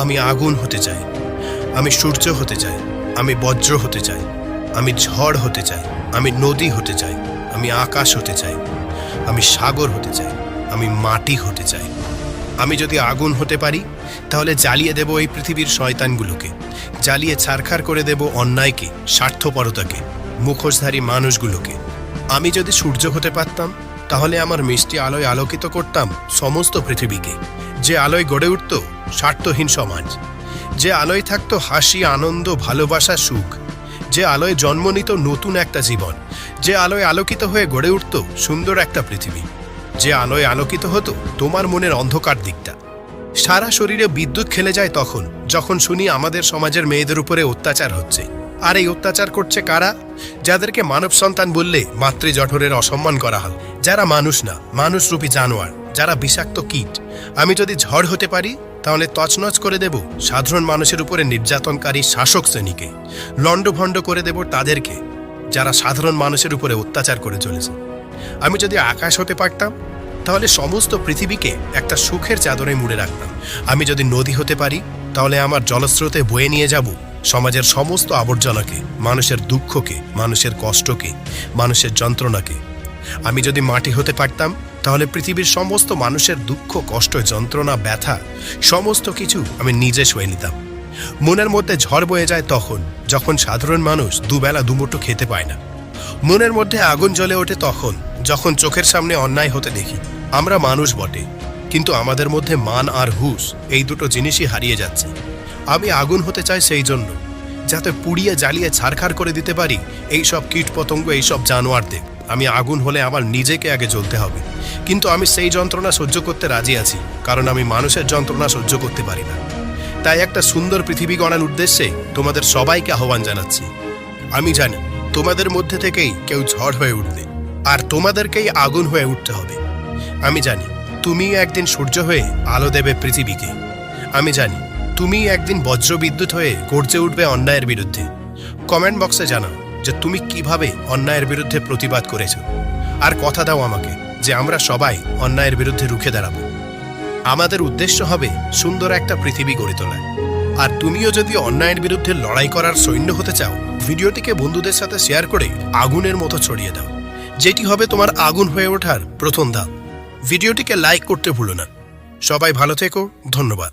আমি আগুন হতে চাই। আমি সূর্য হতে চাই। আমি বজ্র হতে চাই। আমি ঝড় হতে চাই। আমি নদী হতে চাই। আমি আকাশ হতে চাই। আমি সাগর হতে চাই। আমি মাটি হতে চাই। আমি যদি আগুন হতে পারি, তাহলে জ্বালিয়ে দেব এই পৃথিবীর শয়তানগুলোকে। জ্বালিয়ে ছারখার করে দেব অন্যায়কে, স্বার্থপরতাকে, মুখোশধারী মানুষগুলোকে। আমি যদি সূর্য হতে পারতাম, তাহলে আমার মিষ্টি আলোয় আলোকিত করতাম সমস্ত পৃথিবীকে। যে আলোয় গড়ে উঠত স্বার্থহীন সমাজ। যে আলোয় থাকতো হাসি, আনন্দ, ভালোবাসা, সুখ। যে আলোয় জন্ম নিত নতুন একটা জীবন। যে আলোয় আলোকিত হয়ে গড়ে উঠত সুন্দর একটা পৃথিবী। যে আলোয় আলোকিত হতো তোমার মনের অন্ধকার দিকটা। সারা শরীরে বিদ্যুৎ খেলে যায় তখন, যখন শুনি আমাদের সমাজের মেয়েদের উপরে অত্যাচার হচ্ছে। আর এই অত্যাচার করছে কারা? যাদেরকে মানব সন্তান বললে মাতৃ জঠরের অসম্মান করা হয়। যারা মানুষ না, মানুষরূপী জানোয়ার, যারা বিষাক্ত কীট। আমি যদি ঝড় হতে পারি, তাহলে তছনছ করে দেব সাধারণ মানুষের উপরে নির্যাতনকারী শাসক শ্রেণীকে। লণ্ডভণ্ড করে দেব তাদেরকে, যারা সাধারণ মানুষের উপরে অত্যাচার করে চলেছে। আমি যদি আকাশ হতে পারতাম, তাহলে সমস্ত পৃথিবীকে একটা সুখের চাদরে মুড়ে রাখতাম। আমি যদি নদী হতে পারি, তাহলে আমার জলস্রোতে বয়ে নিয়ে যাব সমাজের সমস্ত আবর্জনাকে, মানুষের দুঃখকে, মানুষের কষ্টকে, মানুষের যন্ত্রণাকে। আমি যদি মাটি হতে পারতাম, তাহলে পৃথিবীর সমস্ত মানুষের দুঃখ, কষ্ট, যন্ত্রণা, ব্যথা, সমস্ত কিছু আমি নিজে সয়ে নিতাম। মনের মধ্যে ঝড় বয়ে যায় তখন, যখন সাধারণ মানুষ দুবেলা দুমুঠো খেতে পায় না। মনের মধ্যে আগুন জ্বলে ওঠে তখন, যখন চোখের সামনে অন্যায় হতে দেখি। আমরা মানুষ বটে, কিন্তু আমাদের মধ্যে মান আর হুশ এই দুটো জিনিসই হারিয়ে যাচ্ছে। আমি আগুন হতে চাই সেই জন্য, যাতে পুড়িয়ে জ্বালিয়ে ছারখার করে দিতে পারি এই সব কীট পতঙ্গ এই সব জানোয়ারদের। আমি আগুন হলে আমার নিজেকে আগে জ্বলতে হবে। কিন্তু আমি সেই যন্ত্রণা সহ্য করতে রাজি আছি, কারণ আমি মানুষের যন্ত্রণা সহ্য করতে পারি না। তাই একটা সুন্দর পৃথিবী গড়ার উদ্দেশ্যে তোমাদের সবাইকে আহ্বান জানাচ্ছি। আমি জানি, তোমাদের মধ্যে থেকেই কেউ ঝড় হয়ে উঠবে, আর তোমাদেরকেই আগুন হয়ে উঠতে হবে। আমি জানি তুমি একদিন সূর্য হয়ে আলো দেবে পৃথিবীকে। আমি জানি তুমি একদিন বজ্রবিদ্যুৎ হয়ে গর্জে উঠবে অন্যায়ের বিরুদ্ধে। কমেন্ট বক্সে জানাও যে তুমি কীভাবে অন্যায়ের বিরুদ্ধে প্রতিবাদ করেছ। আর কথা দাও আমাকে যে আমরা সবাই অন্যায়ের বিরুদ্ধে রুখে দাঁড়াবো। আমাদের উদ্দেশ্য হবে সুন্দর একটা পৃথিবী গড়ে তোলা। আর তুমিও যদি অন্যায়ের বিরুদ্ধে লড়াই করার সৈন্য হতে চাও, ভিডিওটিকে বন্ধুদের সাথে শেয়ার করে আগুনের মতো ছড়িয়ে দাও, যেটি হবে তোমার আগুন হয়ে ওঠার প্রথম ধাপ। ভিডিওটিকে লাইক করতে ভুলো না। সবাই ভালো থেকো, ধন্যবাদ।